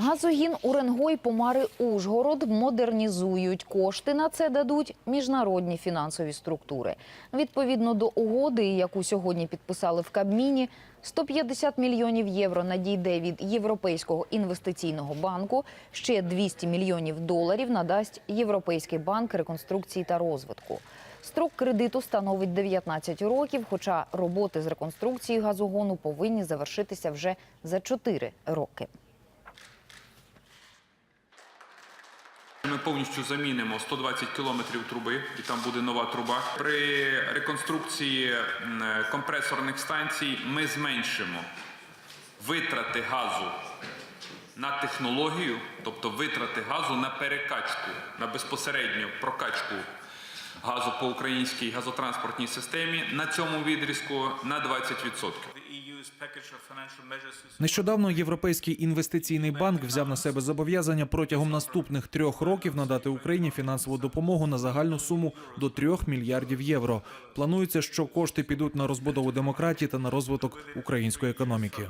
Газогін Уренгой Помари Ужгород модернізують. Кошти на це дадуть міжнародні фінансові структури. Відповідно до угоди, яку сьогодні підписали в Кабміні, 150 мільйонів євро надійде від Європейського інвестиційного банку. Ще 200 мільйонів доларів надасть Європейський банк реконструкції та розвитку. Строк кредиту становить 19 років, хоча роботи з реконструкції газогону повинні завершитися вже за 4 роки. Ми повністю замінимо 120 кілометрів труби, і там буде нова труба. При реконструкції компресорних станцій ми зменшимо витрати газу на технологію, тобто витрати газу на перекачку, на безпосередню прокачку газу по українській газотранспортній системі на цьому відрізку на 20%. Нещодавно Європейський інвестиційний банк взяв на себе зобов'язання протягом наступних трьох років надати Україні фінансову допомогу на загальну суму до трьох мільярдів євро. Планується, що кошти підуть на розбудову демократії та на розвиток української економіки.